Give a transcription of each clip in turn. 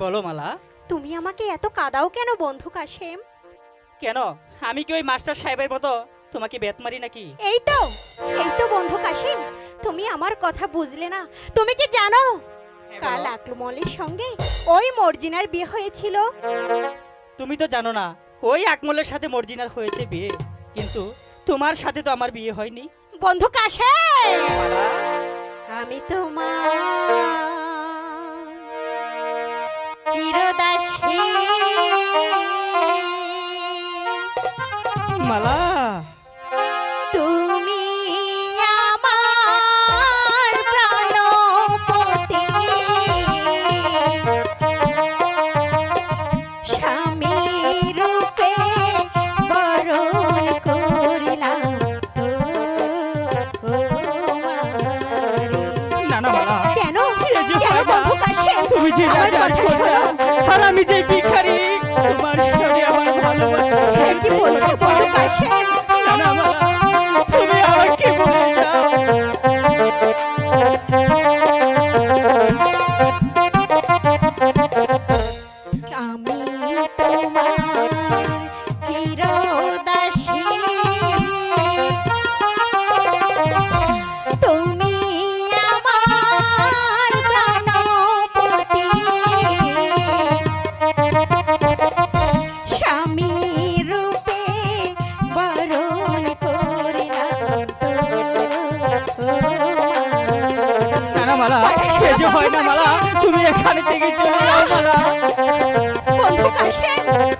বলো মালা। তুমি আমাকে এত কাদাও কেন বন্ধু কাশেম? কেন? আমি কি ওই মাস্টার সাহেবের মতো? তোমাকে বেত মারি নাকি? এই তো এই তো বন্ধু কাশেম। তুমি আমার কথা বুঝলে না। তুমি কি জানো? হ্যাঁ, কাল বলো। আকলমলের সঙ্গে ওই মর্জিনার বিয়ে হয়েছিল। তুমি তো জানো না ওই আকমলের সাথে মর্জিনার হয়েছে বিয়ে। কিন্তু তোমার সাথে তো আমার বিয়ে হয়নি। বন্ধু কাশেম! আমি তোমার চিরদাসী। মালা। তুমি যে রাজার কন্যা আর আমি যে ভিখারি তোমার সঙ্গে আমার ভালোবাসা। কি বলছো? মালা এ হয় না মালা তুমি এখানে থেকে চলে যাও মালা। বন্ধু কাশেম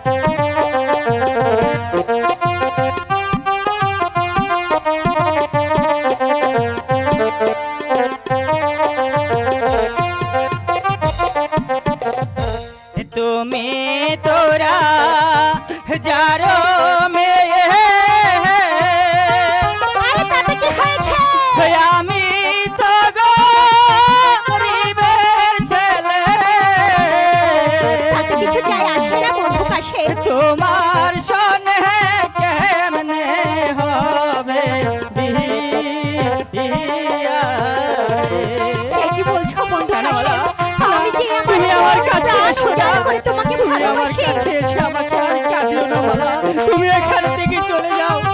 তোমাকে ভালোবাসি। আমাকে আর কাঁদিও না বাবা তুমি এখান থেকে চলে যাও।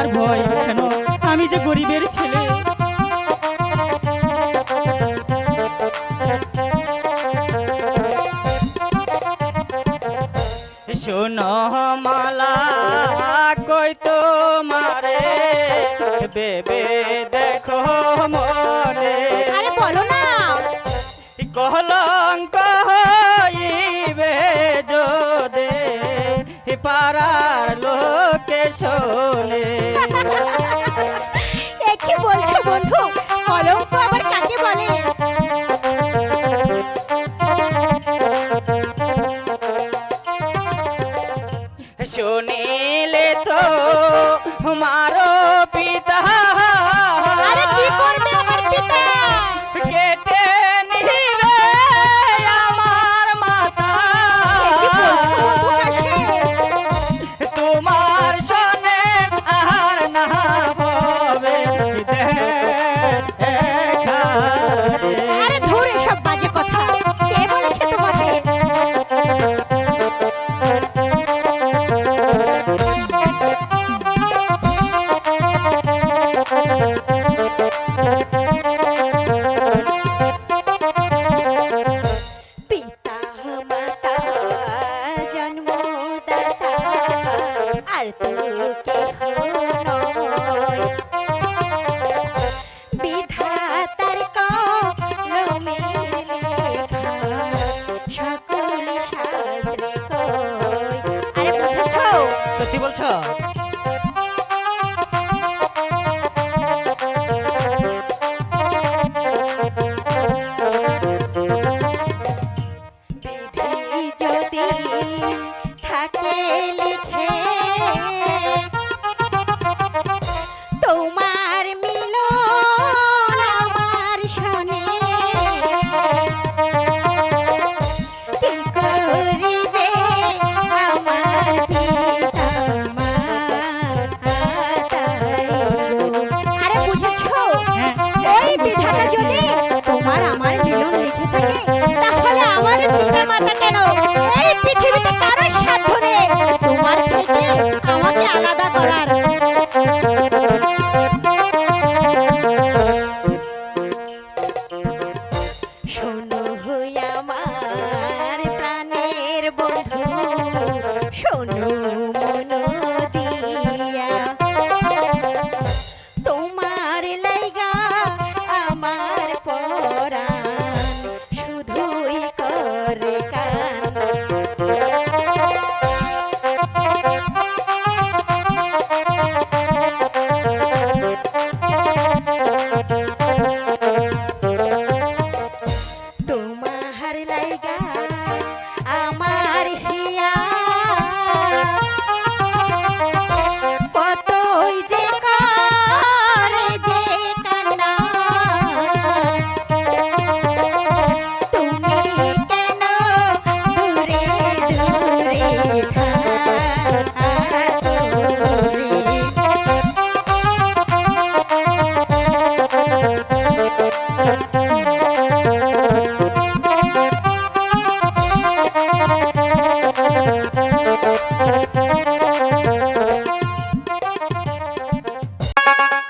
আমার ভয় কেন? আমি যে গরিবের ছেলে। শোনো মালা কই তো মারে বেবে দেখো মনে। আরে বলো না। কলঙ্ক